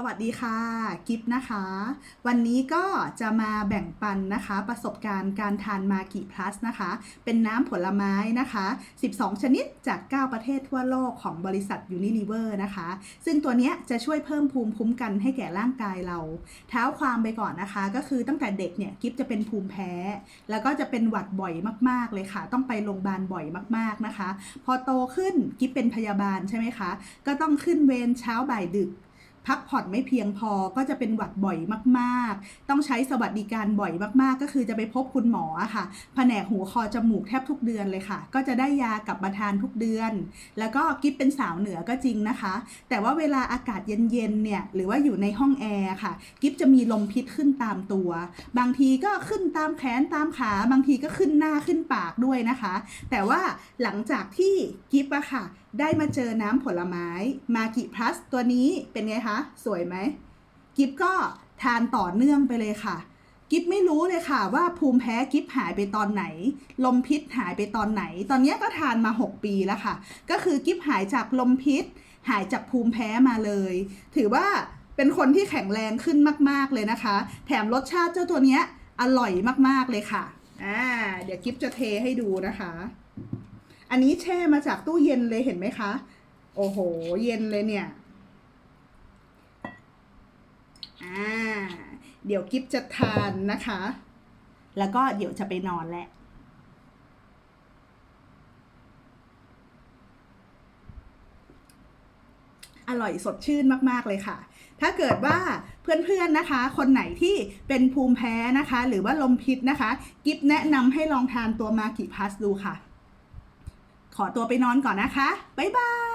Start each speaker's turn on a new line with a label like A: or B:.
A: สวัสดีค่ะ กิฟนะคะ วันนี้ก็จะมาแบ่งปันนะคะ ประสบการณ์การทานมากิพลัสนะคะ เป็นน้ำผลไม้นะคะ 12 ชนิดจาก 9 ประเทศทั่วโลกของบริษัท Unilever นะคะ ซึ่งตัวเนี้ยจะช่วยเพิ่มภูมิคุ้มกันให้แก่ร่างกายเรา เท้าความไปก่อนนะคะ ก็คือตั้งแต่เด็กเนี่ย กิฟจะเป็นภูมิแพ้ แล้วก็จะเป็นหวัดบ่อยมาก ๆ เลยค่ะ ต้องไปโรงพยาบาลบ่อยมาก ๆนะคะ พอโตขึ้นกิฟเป็นพยาบาลใช่ไหมคะ ก็ต้องขึ้นเวรเช้าบ่ายดึก พักผ่อนไม่เพียงพอก็จะเป็นหวัดบ่อยมากๆ ต้องใช้สวัสดิการบ่อยมากๆ ก็คือจะไปพบคุณหมอค่ะ แผนกหูคอจมูกแทบทุกเดือนเลยค่ะ ก็จะได้ยากลับมาทานทุกเดือน แล้วก็กิฟเป็นสาวเหนือก็จริงนะคะ แต่ว่าเวลาอากาศเย็นๆเนี่ยหรือว่าอยู่ในห้องแอร์ค่ะ กิฟจะมีลมพิษขึ้นตามตัว บางทีก็ขึ้นตามแขนตามขา บางทีก็ขึ้นหน้าขึ้นปากด้วยนะคะ แต่ว่าหลังจากที่กิฟอะค่ะ ได้มาเจอน้ำผลไม้มากิพลัสตัวนี้เป็นไงคะสวยไหมกิฟก็ทานต่อเนื่องไปเลยค่ะ กิฟไม่รู้เลยค่ะว่าภูมิแพ้กิฟหายไปตอนไหน ลมพิษหายไปตอนไหน ตอนนี้ก็ทานมา 6 ปีแล้วค่ะ ก็คือกิฟหายจากลมพิษ หายจากภูมิแพ้มาเลย ถือว่าเป็นคนที่แข็งแรงขึ้นมาก ๆ เลยนะคะ แถมรสชาติเจ้าตัวเนี้ยอร่อยมาก ๆ เลยค่ะ อ่า เดี๋ยวกิฟจะเทให้ดูนะคะ อันนี้แช่มาจากตู้เย็นเลยเห็นไหมคะ โอ้โห เย็นเลยเนี่ย อ่า เดี๋ยวกิฟจะทานนะคะ แล้วก็เดี๋ยวจะไปนอนแหละอร่อยสดชื่นมาก ๆ เลยค่ะ ถ้าเกิดว่าเพื่อน ๆ นะคะ คนไหนที่เป็นภูมิแพ้นะคะ หรือว่าลมพิษนะคะ กิฟแนะนำให้ลองทานตัวมากิพัสดูค่ะ ขอตัวไปนอนก่อนนะคะ บ๊ายบาย